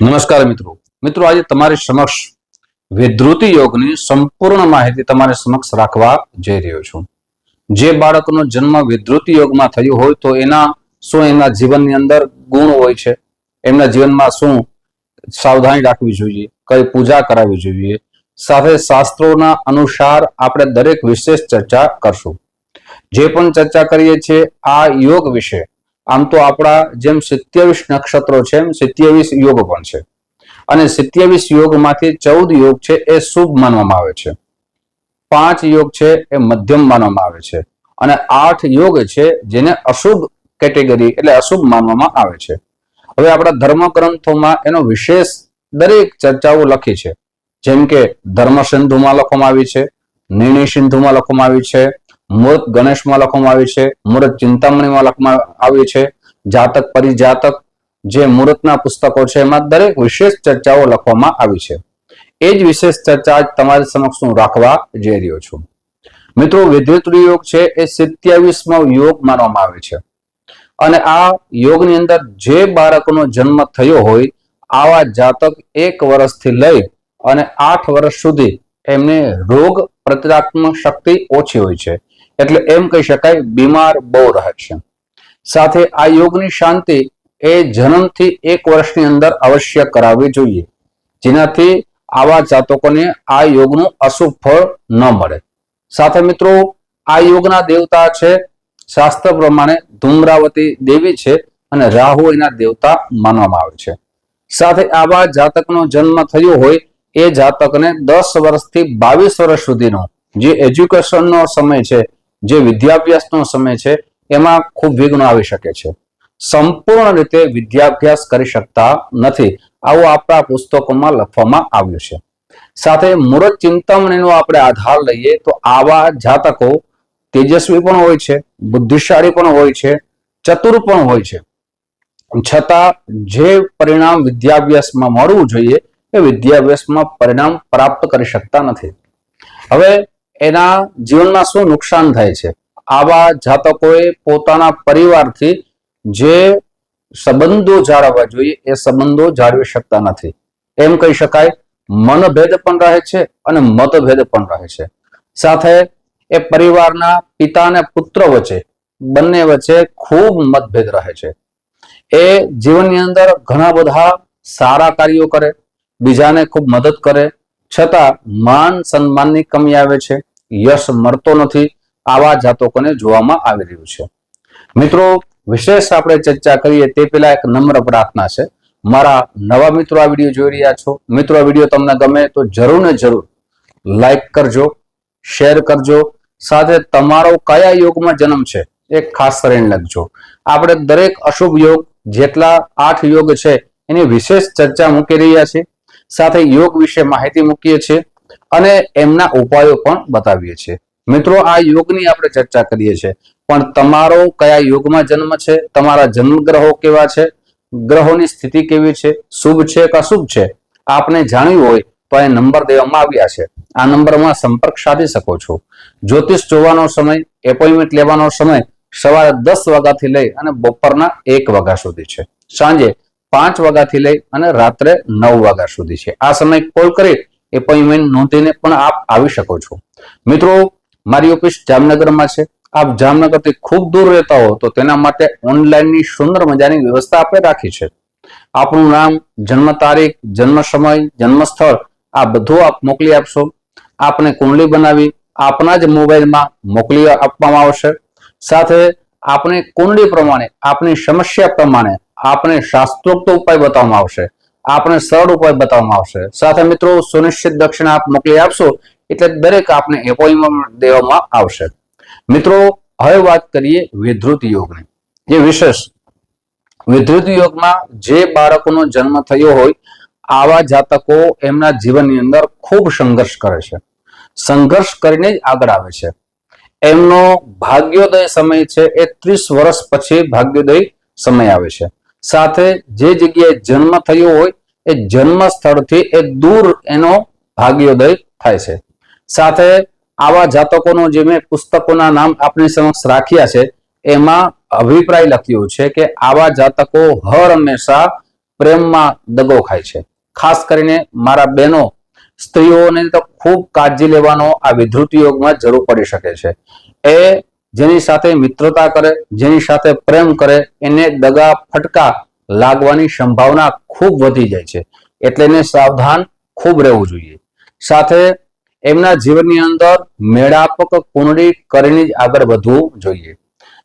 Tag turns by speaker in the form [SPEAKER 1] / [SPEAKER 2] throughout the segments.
[SPEAKER 1] નમસ્કાર મિત્રો. મિત્રો, આજે તમારી સમક્ષ વિદ્રુતિ યોગની સંપૂર્ણ માહિતી તમારી સમક્ષ રાખવા જઈ રહ્યો છું. જે બાળકનો જન્મ વિદ્રુતિ યોગમાં થયો હોય તો એના શું એના જીવનની અંદર ગુણ હોય છે? એમના જીવનમાં શું સાવધાની રાખવી જોઈએ? કઈ પૂજા કરાવવી જોઈએ? સાથે શાસ્ત્રોના અનુસાર આપણે દરેક વિશેષ ચર્ચા કરશું. જે પણ ચર્ચા કરીએ છીએ, આ યોગ વિશે આમ તો આપણા જેમ સિત્યાવીસ નક્ષત્રો છે એમ સિત્યાવીસ યોગ પણ છે. અને સિત્યાવીસ યોગમાંથી ચૌદ યોગ છે એ શુભ માનવામાં આવે છે. પાંચ યોગ છે એ મધ્યમ માનવામાં આવે છે. અને આઠ યોગ છે જેને અશુભ કેટેગરી એટલે અશુભ માનવામાં આવે છે. હવે આપણા ધર્મ ગ્રંથોમાં એનો વિશેષ દરેક ચર્ચાઓ લખી છે. જેમ કે ધર્મ સિંધુમાં લખવામાં આવી છે નિર્ણય સિંધુમાં લખવામાં આવી છે મૂર્ત ગણેશમાં લખવામાં આવી છે મૂર્ત ચિંતામણીમાં લખવામાં આવ્યું છે, જાતક પરિજાતક જે મુહૂર્તના પુસ્તકો છે, એમાં દરેક વિશેષ ચર્ચાઓ લખવામાં આવી છે. એ જ વિશેષ ચર્ચા તમારી સમક્ષ હું રાખવા જઈ રહ્યો છું. મિત્રો, વિદ્યુત યોગ છે, એ સિત્યાવીસમો યોગ માનવામાં આવે છે. અને આ યોગની અંદર જે બાળકનો જન્મ થયો હોય, આવા જાતક એક વર્ષથી લઈ અને આઠ વર્ષ સુધી એમને રોગ પ્રતિરાત્મક શક્તિ ઓછી હોય છે. એટલે એમ કહી શકાય, બીમાર બહુ રહે છે. સાથે આ યોગની શાંતિ એ જન્મથી એક વર્ષની અંદર અવશ્ય કરાવવી જોઈએ, જેનાથી આવા જાતકોને આ યોગનું અશુભ ફળ ન મળે. સાથે મિત્રો, આ યોગના દેવતા છે, શાસ્ત્ર પ્રમાણે ધૂમ્રાવતી દેવી છે અને રાહુ એના દેવતા માનવામાં આવે છે. સાથે આવા જાતકનો જન્મ થયો હોય, એ જાતકને દસ વર્ષથી બાવીસ વર્ષ સુધીનો, જે એજ્યુકેશનનો સમય છે જે વિદ્યાભ્યાસનો સમય છે, એમાં ખૂબ વિઘ્ન આવી શકે છે. સંપૂર્ણ રીતે વિદ્યાભ્યાસ કરી શકતા નથી. આવું આપણા પુસ્તકોમાં લખવામાં આવ્યું છે. સાથે મૂળ ચિંતામણીનો આપણે આધાર લઈએ તો આવા જાતકો તેજસ્વી પણ હોય છે, બુદ્ધિશાળી પણ હોય છે, ચતુર પણ હોય છે. છતાં જે પરિણામ વિદ્યાભ્યાસમાં મળવું જોઈએ, એ વિદ્યાભ્યાસમાં પરિણામ પ્રાપ્ત કરી શકતા નથી. હવે એના જીવનમાં શું નુકસાન થાય છે? આવા જાતકોએ પોતાના પરિવારથી જે સંબંધો જાળવવા જોઈએ, એ સંબંધો જાળવી શકતા નથી. એમ કહી શકાય, મનભેદ પણ રહે છે અને મતભેદ પણ રહે છે. સાથે એ પરિવારના પિતા અને પુત્ર વચ્ચે, બંને વચ્ચે ખૂબ મતભેદ રહે છે. એ જીવનની અંદર ઘણા બધા સારા કાર્યો કરે, બીજાને ખૂબ મદદ કરે છતાં માન સન્માનની કમી આવે છે. યશ મળતો નથી. આવા જાતકોને જોવામાં આવી રહ્યું છે. મિત્રો, વિશેષ આપણે ચર્ચા કરીએ તે પહેલા એક નમ્ર પ્રાર્થના છે. મારા નવા મિત્રો આ વીડિયો જોઈ રહ્યા છો. મિત્રો વીડિયો તમને ગમે તો જરૂર ને જરૂર લાઈક કરજો, શેર કરજો. સાથે તમારો કયા યોગમાં જન્મ છે એ ખાસ કરીને લખજો. આપણે દરેક અશુભ યોગ જેટલા આઠ યોગ છે એની વિશેષ ચર્ચા મૂકી રહ્યા છીએ. સાથે યોગ વિશે માહિતી મૂકીએ છીએ અને એમના ઉપાયો પણ બતાવીએ છીએ. મિત્રો, આ યોગની આપણે ચર્ચા કરીએ છીએ. પણ તમારો કયા યોગમાં જન્મ છે? તમારા જન્મ ગ્રહો કેવા છે? ગ્રહોની સ્થિતિ કેવી છે? શુભ છે કે અશુભ છે? આપને જાણ્યું હોય તો એ નંબર દેવામાં આવ્યા છે. આ નંબરમાં સંપર્ક સાધી શકો છો. જ્યોતિષ જોવાનો સમય, એપોઇન્ટમેન્ટ લેવાનો સમય સવારે દસ વાગ્યાથી લઈ અને બપોરના એક વાગ્યા સુધી છે. સાંજે પાંચ વાગ્યાથી લઈ અને રાત્રે નવ વાગ્યા સુધી છે. આ સમય કોલ કરી એપોઇન્ટમેન્ટ નોંધીને પણ આપ આવી શકો છો. મિત્રો, મારી ઓફિસ જામનગરમાં છે. આપ જામનગરથી ખૂબ દૂર રહેતા હો તો તેના માટે ઓનલાઈનની સુંદર મજાની વ્યવસ્થા આપણે રાખી છે. આપણું નામ, જન્મ તારીખ, જન્મ સમય જન્મ સ્થળ આ બધું આપ મોકલી આપશો. આપને કુંડલી બનાવી આપના જ મોબાઈલમાં મોકલી આપવામાં આવશે. સાથે આપણે કુંડલી પ્રમાણે, આપની સમસ્યા પ્રમાણે આપણે શાસ્ત્રોક્ત ઉપાય બતાવવામાં આવશે. આપણે સરળ ઉપાય બતાવવામાં આવશે. સાથે મિત્રો, સુનિશ્ચિત દક્ષિણા આપ મોકલી આપશો, એટલે દરેક આપને એપોઇન્ટમેન્ટ દેવામાં આવશે. મિત્રો, હવે વાત કરીએ વિધૃત યોગની. જે વિશેષ. વિધૃત યોગમાં જે બાળકોનો જન્મ થયો હોય, આવા જાતકો એમના જીવનની અંદર ખૂબ સંઘર્ષ કરે છે. સંઘર્ષ કરીને જ આગળ આવે છે. એમનો ભાગ્યોદય સમય છે એ ત્રીસ વર્ષ પછી ભાગ્યોદય સમય આવે છે. સાથે જે જગ્યાએ જન્મ થયો હોય, એ જન્મ સ્થળથી એ દૂર એનો ભાગ્યોદય થાય છે. સાથે આવા જાતકોનો જે મેં પુસ્તકોના નામ આપણી સમક્ષ રાખ્યા છે, એમાં અભિપ્રાય લખ્યો છે કે આવા જાતકો હર હંમેશા પ્રેમમાં દગો ખાય છે. ખાસ કરીને મારા બહેનો, સ્ત્રીઓને તો ખૂબ કાળજી લેવાનો આ વિધૃતિ યોગમાં જરૂર પડી શકે છે. એ જેની સાથે મિત્રતા કરે, જેની સાથે પ્રેમ કરે, એને દગા ફટકા લાગવાની સંભાવના ખૂબ વધી જાય છે. એટલે એને સાવધાન ખૂબ રહેવું જોઈએ. સાથે એમના જીવનની અંદર મેળાપક કુંડળી કરીને જ આગળ વધવું જોઈએ.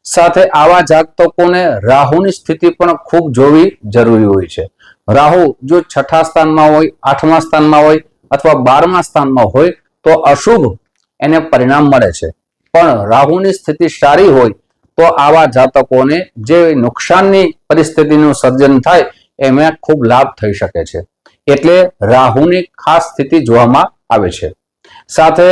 [SPEAKER 1] સાથે આવા જાતકોને રાહુની સ્થિતિ પણ ખૂબ જોવી જરૂરી હોય છે. રાહુ જો છઠ્ઠા સ્થાનમાં હોય, આઠમા સ્થાનમાં હોય અથવા બારમા સ્થાનમાં હોય, તો અશુભ એને પરિણામ મળે છે. પણ રાહુની સ્થિતિ સારી હોય તો આવા જાતકોને જે નુકસાનની પરિસ્થિતિનું સર્જન થાય એમાં ખૂબ લાભ થઈ શકે છે. એટલે રાહુની ખાસ સ્થિતિ જોવામાં આવે છે. સાથે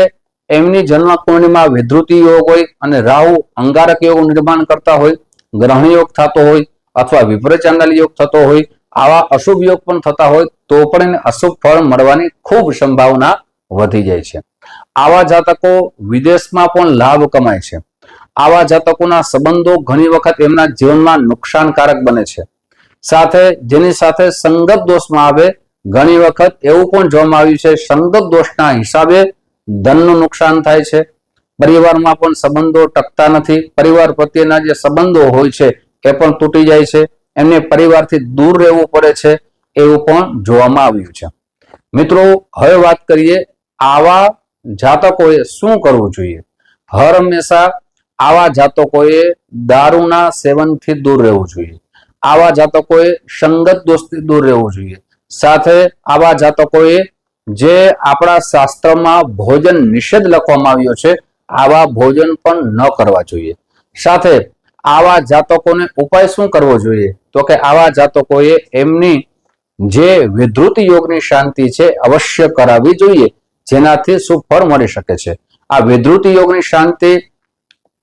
[SPEAKER 1] એમની જન્મ કુંડળીમાં વિધૃતિ યોગ હોય અને રાહુ અંગારક યોગ નિર્માણ કરતા હોય, ગ્રહણ યોગ થતો હોય અથવા વિપરીત ચાંડાલ યોગ થતો હોય, આવા અશુભ યોગ પણ થતા હોય તો પણ એને અશુભ ફળ મળવાની ખૂબ સંભાવના વધી જાય છે. આવા જાતકો વિદેશમાં પણ લાભ કમાય છે. આવા જાતકોના સંબંધો ઘણી વખત એમના જીવનમાં નુકસાનકારક બને છે. સાથે જેની સાથે સંગત દોષમાં આવે, ઘણી વખત એવું પણ જોવામાં આવ્યું છે, સંગત દોષના હિસાબે ધનનું નુકસાન થાય છે. પરિવારમાં પણ સંબંધો ટકતા નથી. પરિવાર પ્રત્યેના જે સંબંધો હોય છે, એ પણ તૂટી જાય છે. એમને પરિવારથી દૂર રહેવું પડે છે, એવું પણ જોવામાં આવ્યું છે. મિત્રો, હવે વાત કરીએ આવા જાતકોએ શું કરવું જોઈએ? હર હંમેશા આવા જાતકોએ દારૂના સેવનથી દૂર રહેવું જોઈએ. આવા જાતકોએ સંગત દોસ્તી દૂર રહેવું જોઈએ. સાથે આવા જાતકોએ જે આપણા શાસ્ત્રમાં ભોજન નિષેધ લખવામાં આવ્યો છે, આવા ભોજન પણ ન કરવા જોઈએ. સાથે આવા જાતકોને ઉપાય શું કરવો જોઈએ? તો કે આવા જાતકોએ એમની જે વિધૃત યોગની શાંતિ છે, અવશ્ય કરાવવી જોઈએ. જેનાથી સુફળ મળી શકે છે. આ વિદ્રુતિ યોગની શાંતિ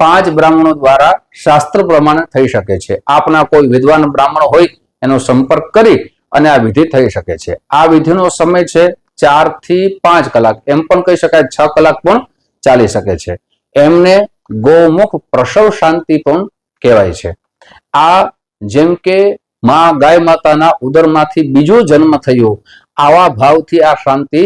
[SPEAKER 1] પાંચ બ્રાહ્મણો દ્વારા શાસ્ત્ર પ્રમાણે થઈ શકે છે. આપના કોઈ વિદ્વાન બ્રાહ્મણ હોય એનો સંપર્ક કરી અને આ વિધિ થઈ શકે છે. આ વિધિનો સમય છે ચારથી પાંચ કલાક. એમ પણ કહી શકાય છ કલાક પણ ચાલી શકે છે. એમને ગૌમુખ પ્રસવ શાંતિ પણ કહેવાય છે. આ જેમ કે માં ગાય માતાના ઉદરમાંથી બીજો જન્મ થયો, આવા ભાવથી આ શાંતિ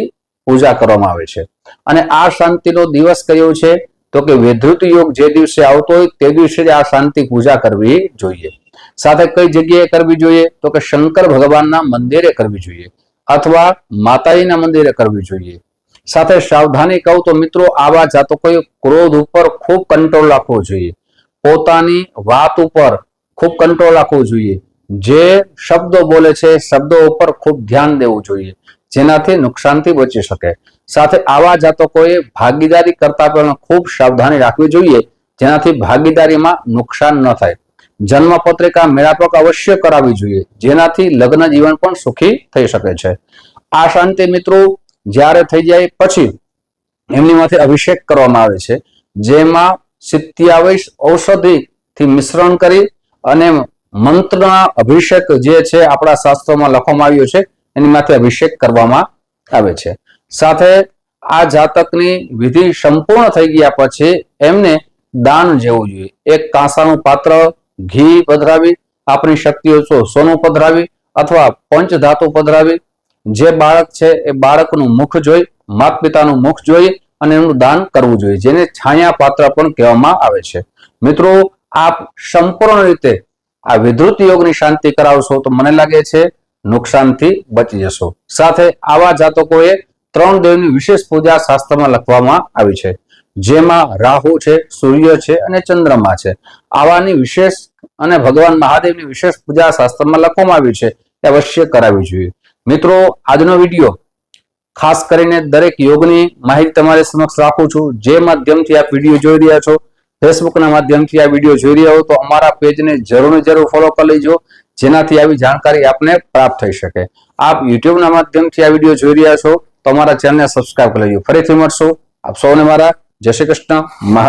[SPEAKER 1] પૂજા કરવામાં આવે છે. અને આ શાંતિનો દિવસ કયો છે? તો કે વિધૃત યોગ જે દિવસે આવતો હોય તે દિવસે આ શાંતિ પૂજા કરવી જોઈએ. સાથે કઈ જગ્યાએ કરવી જોઈએ? તો કે શંકર ભગવાનના મંદિરે કરવી જોઈએ. અથવા માતાજીના મંદિરે કરવી જોઈએ. સાથે સાવધાની કહું તો મિત્રો, આવા જાતકોએ ક્રોધ ઉપર ખૂબ કંટ્રોલ રાખવો જોઈએ. પોતાની વાત ઉપર ખૂબ કંટ્રોલ રાખવો જોઈએ. જે શબ્દો બોલે છે, શબ્દો ઉપર ખૂબ ધ્યાન દેવું જોઈએ. જેનાથી નુકસાનથી બચી શકે. સાથે આવા જાતકોએ ભાગીદારી કરતા પણ ખૂબ સાવધાની રાખવી જોઈએ, જેનાથી ભાગીદારીમાં નુકસાન ન થાય. જન્મ પત્રિકા મેળાપક અવશ્ય કરાવવી જોઈએ, જેનાથી લગ્ન જીવન પણ સુખી થઈ શકે છે. આ શાંતિ મિત્રો જ્યારે થઈ જાય પછી એમની માથે અભિષેક કરવામાં આવે છે, જેમાં સિત્યાવીસ ઔષધિથી મિશ્રણ કરી અને મંત્રના અભિષેક જે છે આપણા શાસ્ત્રોમાં લખવામાં આવ્યો છે એની માથે અભિષેક કરવામાં આવે છે. સાથે આ જાતકની વિધિ સંપૂર્ણ થઈ ગયા પછી એમને દાન જેવું જોઈએ. એક કાંસાનું પાત્ર ઘી પધરાવી, આપણી શક્તિઓ છો સોનું પધરાવી અથવા પંચ ધાતુ પધરાવી. જે બાળક છે એ બાળકનું મુખ જોઈ માત પિતાનું મુખ જોઈ અને એનું દાન કરવું જોઈએ, જેને છાયા પાત્ર પણ કહેવામાં આવે છે. મિત્રો, આપ સંપૂર્ણ રીતે આ વિધૃત યોગની શાંતિ કરાવશો તો મને લાગે છે નુકસાનથી બચી જશો. સાથે આવા જાતકોએ ત્રણ દેવની વિશેષ પૂજા શાસ્ત્રમાં લખવામાં આવી છે. જેમાં રાહુ છે, સૂર્ય છે અને ચંદ્રમા છે. આવાની વિશેષ અને ભગવાન મહાદેવની વિશેષ પૂજા શાસ્ત્રમાં લખવામાં આવી છે એ અવશ્ય કરાવવી જોઈએ. મિત્રો, આજનો વીડિયો ખાસ કરીને દરેક યોગની માહિતી તમારી સમક્ષ રાખું છું. જે માધ્યમથી આપ વીડિયો જોઈ રહ્યા છો ફેસબુકના માધ્યમથી આ વીડિયો જોઈ રહ્યા હો, તો અમારા પેજને જરૂર જરૂર ફોલો કરી લેજો. જેનાથી આવી જાણકારી આપને પ્રાપ્ત થઈ શકે. આપ યુટ્યુબના માધ્યમથી આ વીડિયો જોઈ રહ્યા છો. તો અમારા ચેનલને સબસ્ક્રાઇબ કરી લેજો. ફરીથી મળશો. આપ સૌને મારા જય શ્રી કૃષ્ણ. મહા